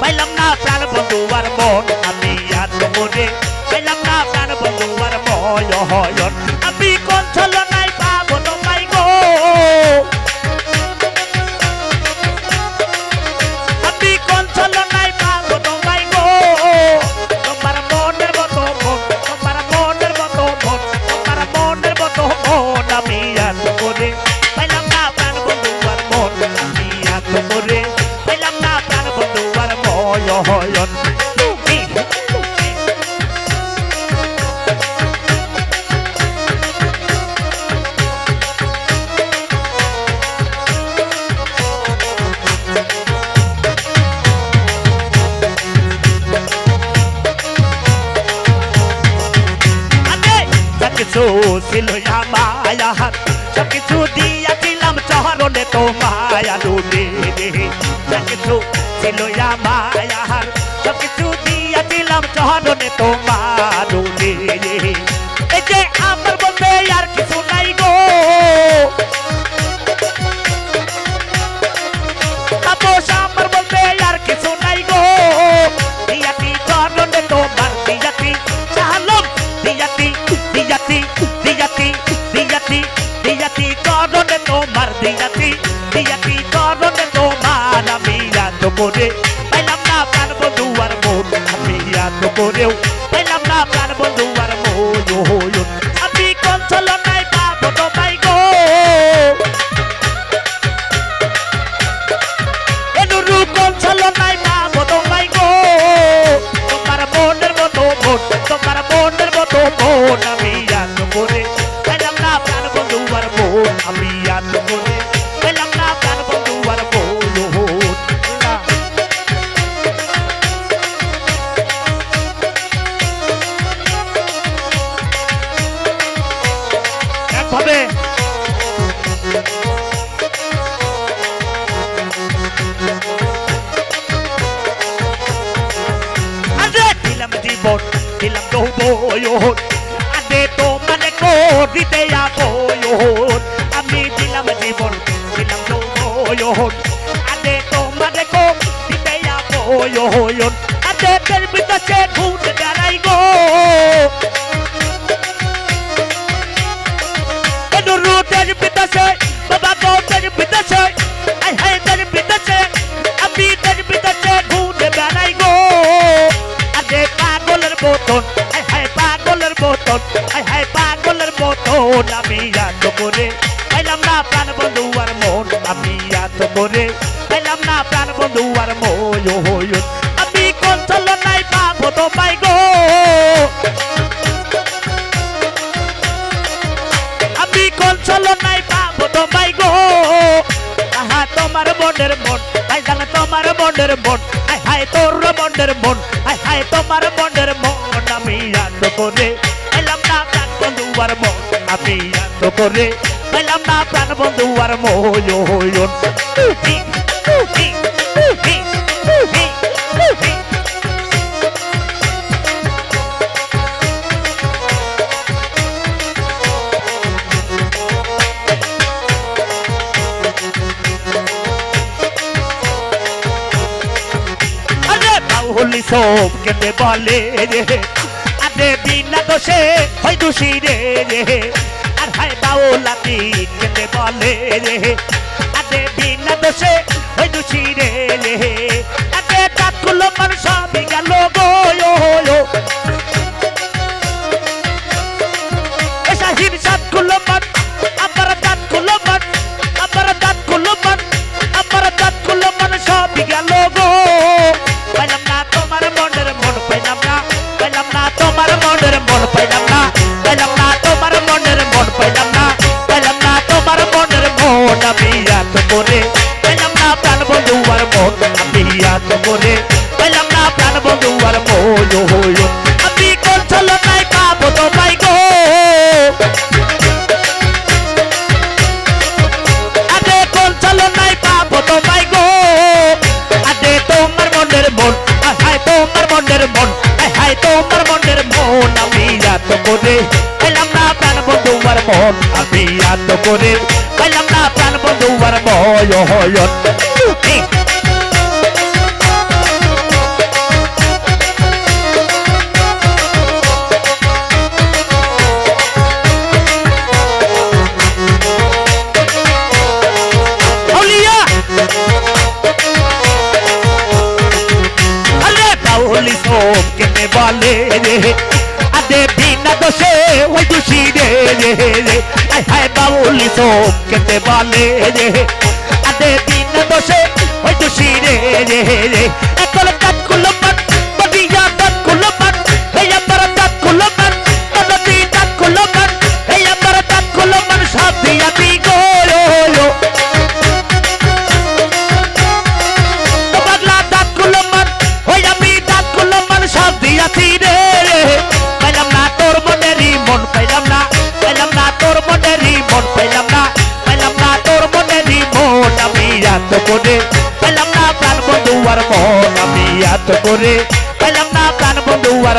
পাইলাম না প্রাণ বন্ধু আর মন। সবকিছু ছিল হাত সবকিছু দিয়া চহরণে চহরনে তো মায়া ডুবে সবকিছু ছিল হাত সবকিছু দিয়া দিলাম চহরনে তোমার দিয়াতি আমি এত করে পেলাম না প্রাণ বন্ধু আর আরে দিলাম জীবন দিলাম যৌবন। আরে তো মানে করিতে আপন আমি দিলাম জীবন, দিলাম যৌবন আদে তো মানে করিতে আপন আদে তের বিকাশে ঘুরে গো এত করে। পাইলাম না প্রাণ বন্ধু আর মন আমি কোন চল নাই পাবো তোমায় গো। আমি কোন চলো নাই পাবো তোমায় গো। আহা, তোমার মনের মন আই জানে তোমার মনের মন আই হাই তোর মনের মন আই হাই তোমার মনের মন আমি এত করে, এলাম না প্রাণ বন্ধু আর মন। আমি এত করে এলাম না প্রাণ বন্ধু আর বাউলি সব কেটে বলে রে আরে বিনা দোষে হয় দোষী রে রে হায় বাউলাতি কেটে বলে রে। আদে বিনা দোষে ওই দুছি রে রে। আদে কাকুলো মন সবই গেল গো এসা হিংসাতগুলো মন বন্ধু আর মন আমি কোন চলো নাই পাবো তোমায় গো। আরে কোন চলো নাই পাবো তোমায় গো। আরে তোমার মনের মন, হায় তোমার মনের মন, হায় তোমার মনের মন, আমি এত করে পেলাম না প্রাণ বন্ধু আর মন, আমি এত করে পেলাম না প্রাণ বন্ধু আর ময়ন হাসি রে রে রে হায় বাউল চোখ কেটে বলে রে আদে দিন বসে ওই দোষী রে রে রে আর মন আমি এত করে। পেলাম না প্রাণ বন্ধু আর